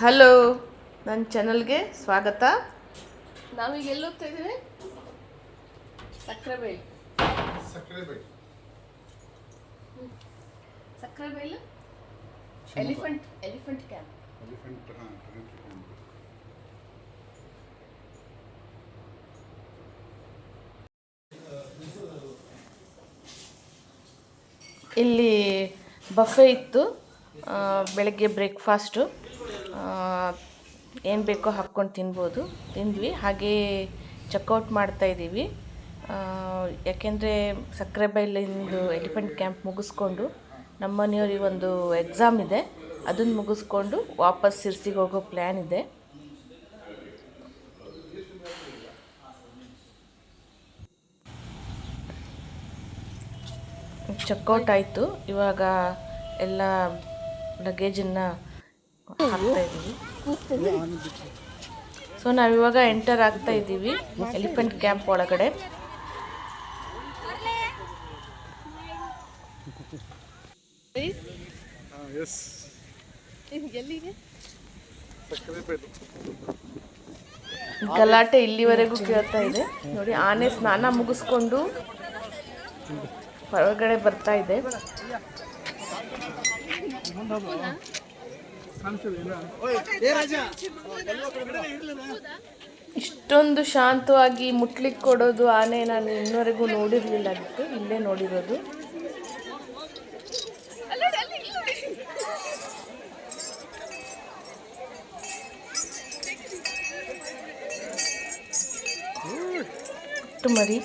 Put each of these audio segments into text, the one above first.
Hello ನನ್ನ ಚಾನಲ್ಗೆ ಸ್ವಾಗತ. ನಾವೀಗ ಎಲ್ಲಿ ಹೋಗ್ತಾ ಇದ್ದೀವಿ ಸಕ್ಕರೆಬೈಲು ಸಕ್ಕರೆ Sakrebailu elephant elephant camp elephant ಹಾಂ ಇಲ್ಲಿ ಬಫೆ ಇತ್ತು. ಬೆಳಗ್ಗೆ ಬ್ರೇಕ್ಫಾಸ್ಟು ಏನು ಬೇಕೋ ಹಾಕ್ಕೊಂಡು ತಿನ್ಬೋದು. ತಿಂದ್ವಿ. ಹಾಗೇ ಚೆಕ್ಔಟ್ ಮಾಡ್ತಾ ಇದ್ದೀವಿ. ಯಾಕೆಂದರೆ ಸಕ್ಕರೆಬೈಲಿಂದು ಎಲಿಫೆಂಟ್ ಕ್ಯಾಂಪ್ ಮುಗಿಸ್ಕೊಂಡು ನಮ್ಮ ಮನೆಯವ್ರಿಗೆ ಒಂದು ಎಕ್ಸಾಮ್ ಇದೆ. ಅದನ್ನು ಮುಗಿಸ್ಕೊಂಡು ವಾಪಸ್ ಸಿರ್ಸಿಗೆ ಹೋಗೋ ಪ್ಲ್ಯಾನ್ ಇದೆ. ಚೆಕ್ಔಟ್ ಆಯಿತು. ಇವಾಗ ಎಲ್ಲ ಲಗೇಜನ್ನು ಹಾಕ್ತಾ ಇದ್ದೀವಿ ಸೊ ನಾವಿವಾಗ ಎಂಟರ್ ಆಗ್ತಾ ಇದ್ದೀವಿ ಎಲಿಫೆಂಟ್ ಕ್ಯಾಂಪ್ ಒಳಗಡೆ. ಗಲಾಟೆ ಇಲ್ಲಿವರೆಗೂ ಕೇಳ್ತಾ ಇದೆ. ನೋಡಿ ಆನೆ ಸ್ನಾನ ಮುಗಿಸ್ಕೊಂಡು ಹೊರಗಡೆ ಬರ್ತಾ ಇದೆ. ಇಷ್ಟೊಂದು ಶಾಂತವಾಗಿ ಮುಟ್ಲಿಕ್ಕೆ ಕೊಡೋದು ಆನೆ ನಾನು ಇನ್ನವರೆಗೂ ನೋಡಿರ್ಲಿಲ್ಲ ಆಗಿತ್ತು ಇಲ್ಲೇ ನೋಡಿರೋದು. ಮರಿ.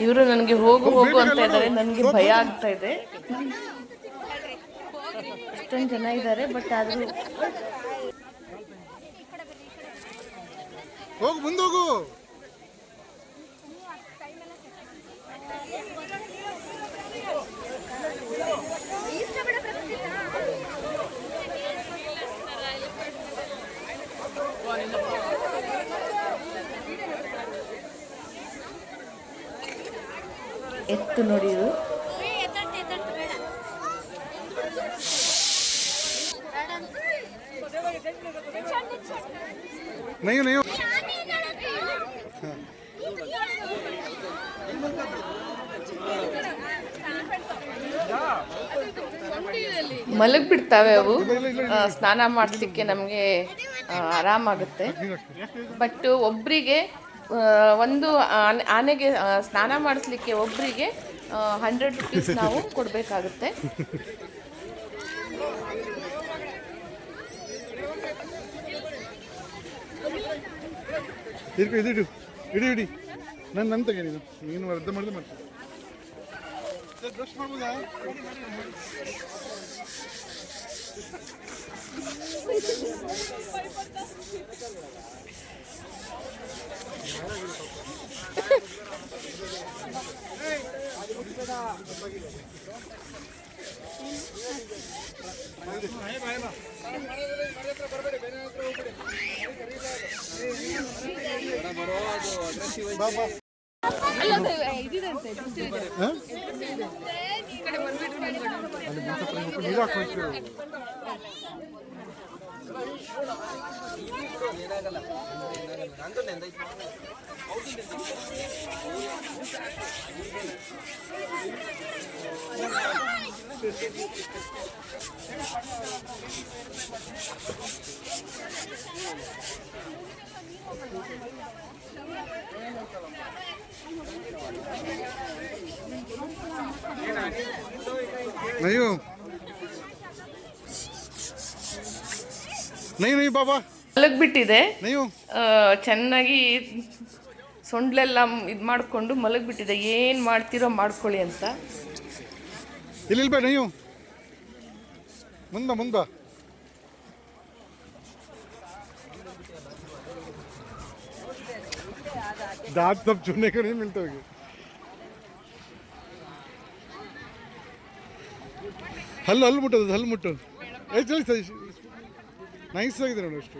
ಇವರು ನನಗೆ ಹೋಗು ಹೋಗು ಅಂತ ಇದ್ದಾರೆ ನನಗೆ ಭಯ ಆಗ್ತಾ ಇದೆ. ಅಷ್ಟೊಂದು ಜನ ಇದ್ದಾರೆ ಬಟ್ ಆದರೂ ಹೋಗು ಮುಂದೆ ಎತ್ತು ನೋಡಿ ಇದು ನಯ್ಯು. ನಯ್ಯು ಮಲಗ್ ಬಿಡ್ತಾವೆ ಅವು ಸ್ನಾನ ಮಾಡಿಸ್ಲಿಕ್ಕೆ ನಮಗೆ ಆರಾಮಾಗುತ್ತೆ. ಬಟ್ ಒಬ್ಬರಿಗೆ ಒಂದು ಆನೆ- ಆನೆಗೆ ಸ್ನಾನ ಮಾಡಿಸ್ಲಿಕ್ಕೆ ಒಬ್ಬರಿಗೆ ಹಂಡ್ರೆಡ್ ರುಪೀಸ್ ನಾವು ಕೊಡಬೇಕಾಗುತ್ತೆ. ಇದು ಇಡು. ಇಡಿ ನನ್ನ ನನ್ನ ತೆಗೆ ನೀನು. ಅರ್ಧ ಮಾಡಿದ್ರೆ ಮಾಡ್ತೀನಿ ಬ್ರಷ್ ಮಾಡ್ಬೋದಾ? ಬಾ ಹಾಂ? ಅಲ್ಲಿ ನೈ ನೈ ಬಾಬಾ ಮಲಗ್ಬಿಟ್ಟಿದೆ. ನಯ್ಯು. ಆ, ಚೆನ್ನಾಗಿ ಸೊಂಡ್ಲೆಲ್ಲ ಇದು ಮಾಡಿಕೊಂಡು ಮಲಗ್ಬಿಟ್ಟಿದೆ ಏನು ಮಾಡ್ತೀರೋ ಮಾಡ್ಕೊಳ್ಳಿ ಅಂತ ಇಲ್ಲಿ ಇಲ್ಬೇಡ ನಯ್ಯು ಮುಂದ ಮುಂದ दांत सब चुनने को नहीं मिलते होंगे ಹಲ್ಲು ಹಲ್ಲು ಮುಟ್ಟೋದು ಹಲ್ಲು ಮುಟ್ಟು ಏ ಚಳಿ ಸರಿ ನೈಸ್ ಆಗಿದೆ ನೋಡಿ ಅಷ್ಟು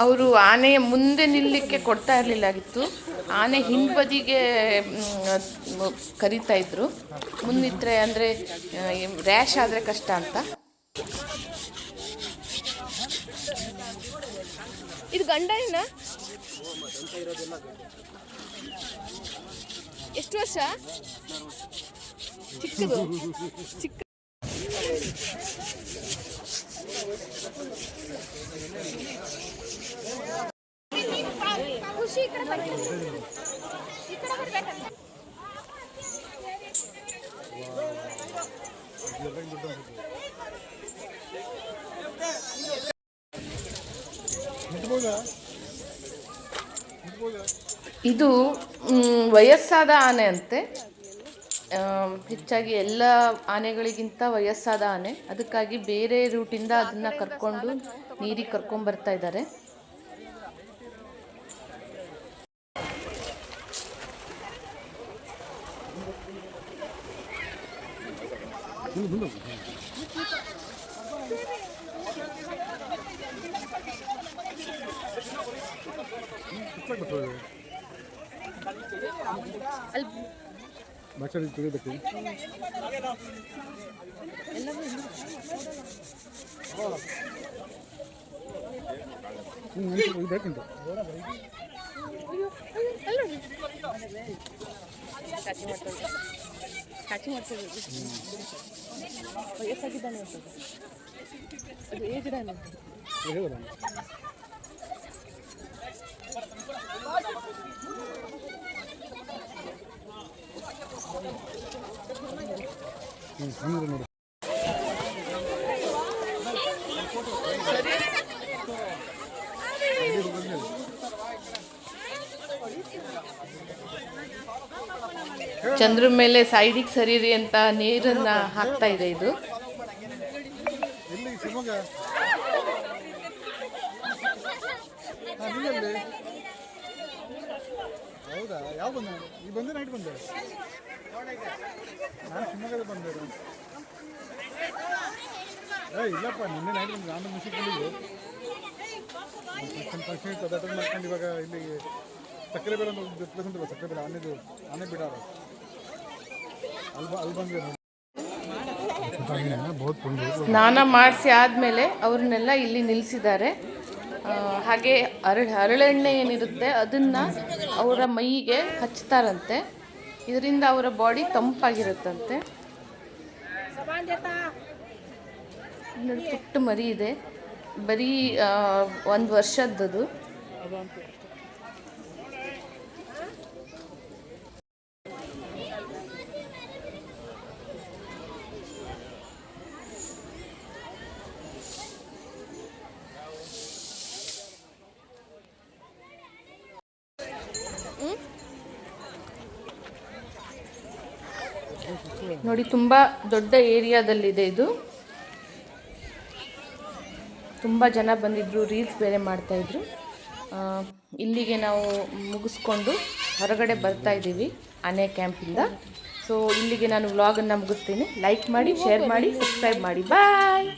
ಅವರು ಆನೆಯ ಮುಂದೆ ನಿಲ್ಲಕ್ಕೆ ಕೊಡ್ತಾ ಇರಲಿಲ್ಲಾಗಿತ್ತು. ಆನೆ ಹಿಂಬದಿಗೆ ಕರಿತಾ ಇದ್ರು. ಮುಂದಿದ್ರೆ ಅಂದರೆ ರ್ಯಾಶ್ ಆದರೆ ಕಷ್ಟ ಅಂತ. ಇದು ಗಂಡ ಏನ? ಎಷ್ಟು ವರ್ಷ? ಚಿಕ್ಕದು. ಚಿಕ್ಕ ಇದು ವಯಸ್ಸಾದ ಆನೆ ಅಂತೆ. ಹೆಚ್ಚಾಗಿ ಎಲ್ಲ ಆನೆಗಳಿಗಿಂತ ವಯಸ್ಸಾದ ಆನೆ. ಅದಕ್ಕಾಗಿ ಬೇರೆ ರೂಟಿಂದ ಅದನ್ನು ಕರ್ಕೊಂಡು, ನೀರಿಗೆ ಕರ್ಕೊಂಬರ್ತಾ ಇದ್ದಾರೆ. ಮಾತಾಡಿ ತಿಳಿದಕ್ಕೆ ಇದು ಬೇಕುಂಟು ವಯಸ್ಸಾಗಿದ್ದಾನೆ ಅಂತ ಅದು ಏಜ್ಡ್ ಆನೆ ಹೇಳೋಣ ಹ್ಞೂ ಹಂಗೆ ನೋಡಿ ಚಂದ್ರ ಮೇಲೆ ಸೈಡಿಗೆ ಸರಿರಿ ಅಂತ ನೀರನ್ನ ಹಾಕ್ತಾ ಇದೆ ಇದು. ಸಕ್ಕರೆ ಬೇರೆ ಸಕ್ಕರೆ ಬೇರೆ ಆನೆದು, ಆನೆ ಬಿಡಾರ. ಸ್ನಾನ ಮಾಡಿಸಿ ಆದಮೇಲೆ ಅವ್ರನ್ನೆಲ್ಲ ಇಲ್ಲಿ ನಿಲ್ಲಿಸಿದ್ದಾರೆ. ಹಾಗೆ ಅರಳ ಹರಳೆಣ್ಣೆ ಏನಿರುತ್ತೆ ಅದನ್ನು ಅವರ ಮೈಗೆ ಹಚ್ತಾರಂತೆ. ಇದರಿಂದ ಅವರ ಬಾಡಿ ತಂಪಾಗಿರುತ್ತಂತೆ. ಪುಟ್ಟ ಮರಿ ಇದೆ. ಬರೀ ಒಂದು ವರ್ಷದ್ದದು. ನೋಡಿ, ತುಂಬ ದೊಡ್ಡ ಏರಿಯಾದಲ್ಲಿದೆ ಇದು. ತುಂಬ ಜನ ಬಂದಿದ್ದರು ರೀಲ್ಸ್ ಬೇರೆ ಮಾಡ್ತಾಯಿದ್ರು ಇಲ್ಲಿಗೆ ನಾವು ಮುಗಿಸ್ಕೊಂಡು ಹೊರಗಡೆ ಬರ್ತಾ ಇದ್ದೀವಿ, ಆನೆ ಕ್ಯಾಂಪಿಂದ ಸೊ ಇಲ್ಲಿಗೆ ನಾನು ವ್ಲಾಗನ್ನು ಮುಗಿಸ್ತೀನಿ. ಲೈಕ್ ಮಾಡಿ ಶೇರ್ ಮಾಡಿ ಸಬ್ಸ್ಕ್ರೈಬ್ ಮಾಡಿ. ಬಾಯ್